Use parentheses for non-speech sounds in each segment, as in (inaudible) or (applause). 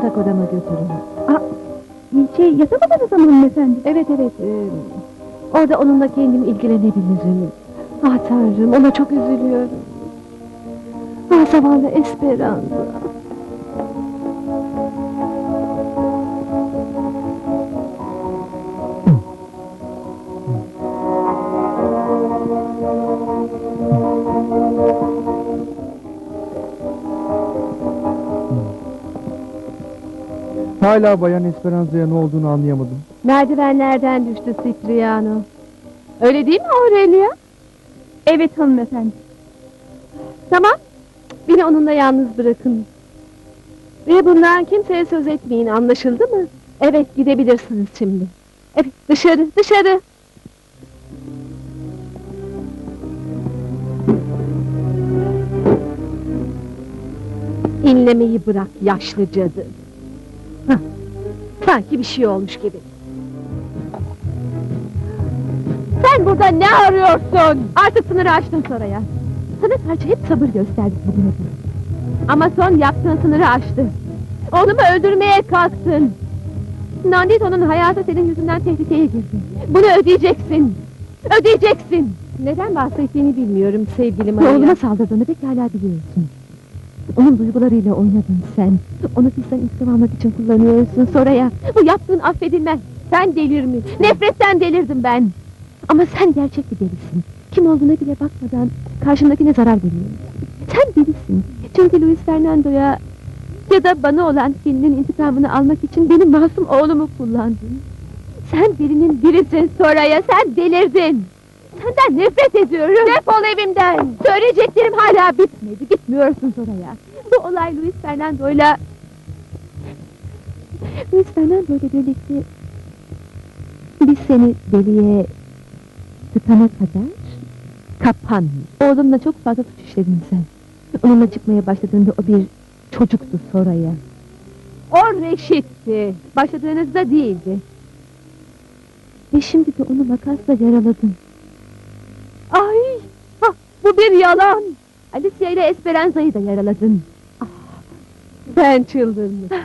yatak odama götürün. Şey yatak odanıza mı hanımefendi? Evet evet. e, orada onunla kendim ilgilenebilirim. Ah tanrım ona çok üzülüyorum. Ah zavallı Esperanza. Hala Bayan Esperanza'ya ne olduğunu anlayamadım. Merdivenlerden düştü Cipriano. Öyle değil mi Aurelia? Evet hanımefendi. Tamam. Beni onunla yalnız bırakın. Ve bundan kimseye söz etmeyin anlaşıldı mı? Evet gidebilirsiniz şimdi. Evet dışarı dışarı. İnlemeyi bırak yaşlı cadı. Sanki bir şey olmuş gibi. Sen burada ne arıyorsun? Artık sınırı aştın Soraya. Sana karşı hep sabır gösterdik bugüne kadar. Ama son yaptığın sınırı aştı. Oğlumu öldürmeye kalktın. Nandito'nun hayatı senin yüzünden tehlikeye girdi. Bunu ödeyeceksin. Ödeyeceksin. Neden bahsettiğini bilmiyorum sevgili Maria. Oğluma saldırdığını pekala biliyorsun. Onun duygularıyla oynadın sen. Onu bizden intikam almak için kullanıyorsun Soraya. Bu yaptığın affedilmez. Sen delirmiş. Nefretten delirdim ben. Ama sen gerçek bir delisin. Kim olduğuna bile bakmadan karşındakine zarar veriyorsun. Sen delisin. Çünkü Luis Fernando'ya ya da bana olan kininin intikamını almak için benim masum oğlumu kullandın. Sen delinin birisin Soraya, sen delirdin. Senden nefret ediyorum. Defol evimden. Söyleyeceklerim hala bitmedi. Gitmiyorsun Soraya. Bu olay Luis Fernando'yla... Luis Fernando ile birlikte biz seni deliye tıkana kadar kapan. Oğlumla çok fazla suç işledin sen. Onunla çıkmaya başladığında o bir çocuktu Soraya. O Reşit'ti. Başladığınızda değildi. Ve şimdi de onu makasla yaraladın. Bu bir yalan. Alicia ile Esperanza'yı da yaraladın. Ah, Sen çıldırmışsın.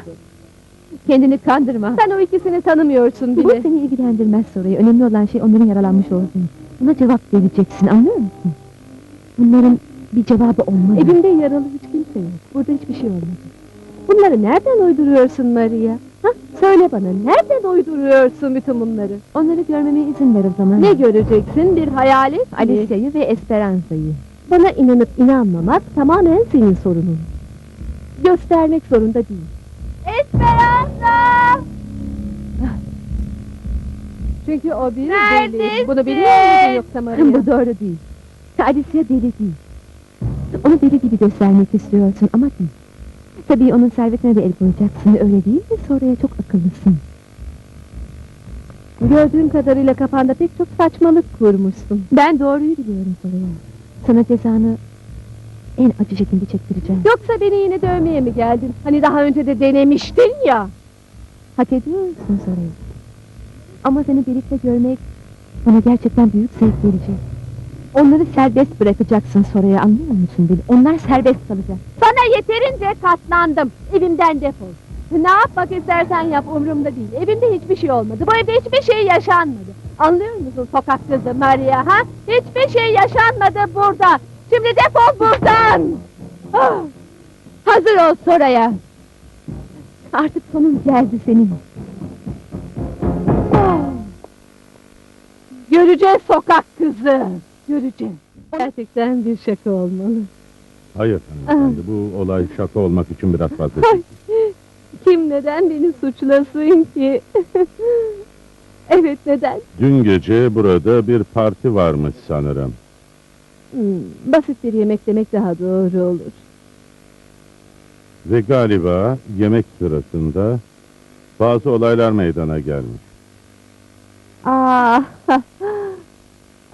Kendini kandırma. Sen o ikisini tanımıyorsun Bu bile. seni ilgilendirmez Soraya. Önemli olan şey onların yaralanmış olduğunu. Buna cevap vereceksin anlıyor musun? Bunların bir cevabı olmalı. Evimde yaralı hiç kimse yok. Burada hiçbir şey olmadı. Bunları nereden uyduruyorsun Maria? Söyle bana, nereden uyduruyorsun bütün bunları? Onları görmeme izin ver o zaman. Ne göreceksin? Bir hayalet mi? Alicia'yı ve Esperanza'yı. Bana inanıp inanmamak tamamen senin sorunun. Göstermek zorunda değil. Esperanza! Çünkü o bir deli. Bunu bilmiyor musun yoksa Maria? Bu doğru değil. Alicia deli değil. Onu deli gibi göstermek istiyorsun ama değil. Tabii onun servetine de el koyacaksın öyle değil mi? Sonraya çok akıllısın. Gördüğüm kadarıyla kafanda pek çok saçmalık kurmuşsun. Ben doğruyu biliyorum Soraya. Sana cezanı en acı şekilde çektireceğim. Yoksa beni yine dövmeye mi geldin? Hani daha önce de denemiştin ya. Hak ediyorsun Soraya. Ama seni birlikte görmek bana gerçekten büyük zevk verecek. Onları serbest bırakacaksın Soraya anlıyor musun beni? Onlar serbest kalacak. Yeterince katlandım. Evimden defol. Ne yapmak istersen yap umurumda değil. Evimde hiçbir şey olmadı. Bu evde hiçbir şey yaşanmadı. Anlıyor musun sokak kızı Maria ha? Hiçbir şey yaşanmadı burada. Şimdi defol buradan. Ah! Hazır ol Soraya. Artık sonun geldi senin. Ah! Göreceğiz sokak kızı. Göreceğiz. Gerçekten bir şaka olmalı. Hayır hanımefendi, bu olay şaka olmak için biraz fazla. Kim neden beni suçlasın ki? (laughs) evet neden? Dün gece burada bir parti varmış sanırım. Hmm, basit bir yemek demek daha doğru olur. Ve galiba yemek sırasında bazı olaylar meydana gelmiş. Aa,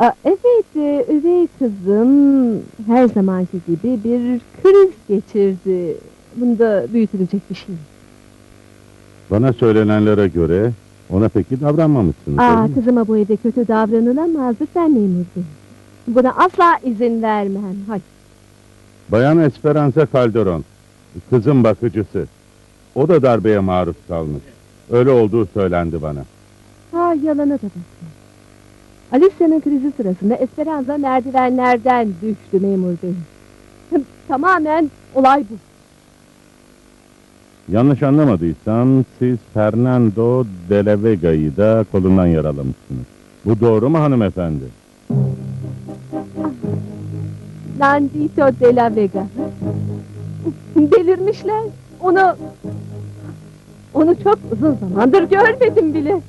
Aa, evet, e, üvey kızım her zamanki gibi bir kriz geçirdi. Bunda büyütülecek bir şey. yok. Bana söylenenlere göre ona peki davranmamışsınız. Aa, öyle mi? kızıma bu evde kötü davranılamaz lütfen memur bey. Buna asla izin vermem. Hadi. Bayan Esperanza Calderon, kızın bakıcısı. o da darbeye maruz kalmış. Öyle olduğu söylendi bana. Ha yalana da bakın. Alicia'nın krizi sırasında Esperanza merdivenlerden düştü memur bey. Tamamen olay bu. Yanlış anlamadıysam siz Fernando de la Vega'yı da kolundan yaralamışsınız. Bu doğru mu hanımefendi? Nandito de la Vega. Delirmişler. Onu... Onu çok uzun zamandır görmedim bile.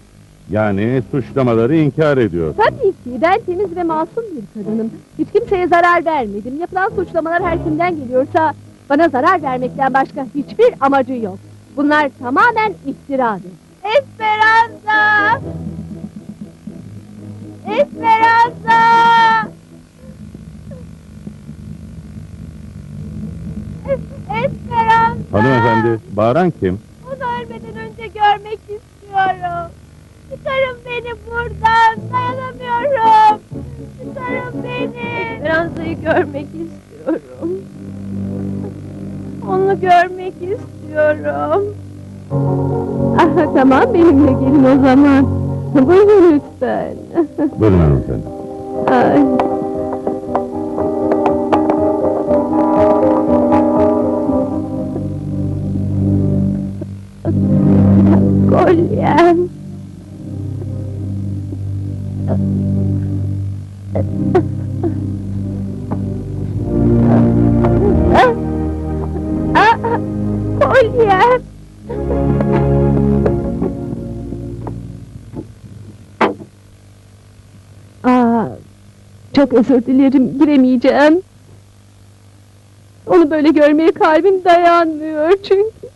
Yani suçlamaları inkar ediyor. Tabii ki ben temiz ve masum bir kadınım. Hiç kimseye zarar vermedim. Yapılan suçlamalar her kimden geliyorsa bana zarar vermekten başka hiçbir amacı yok. Bunlar tamamen iftiradır. Esperanza! Esperanza! Esperanza! Hanımefendi, bağıran kim? Onu ölmeden önce görmek istiyorum. Çıkarın beni buradan. Dayanamıyorum. Çıkarın beni. Esperanza'yı görmek istiyorum. Onu görmek istiyorum. Ah, tamam benimle gelin o zaman. Buyurun lütfen. Buyurun hanımefendi. Ay. Çok özür dilerim, giremeyeceğim. Onu böyle görmeye kalbim dayanmıyor çünkü.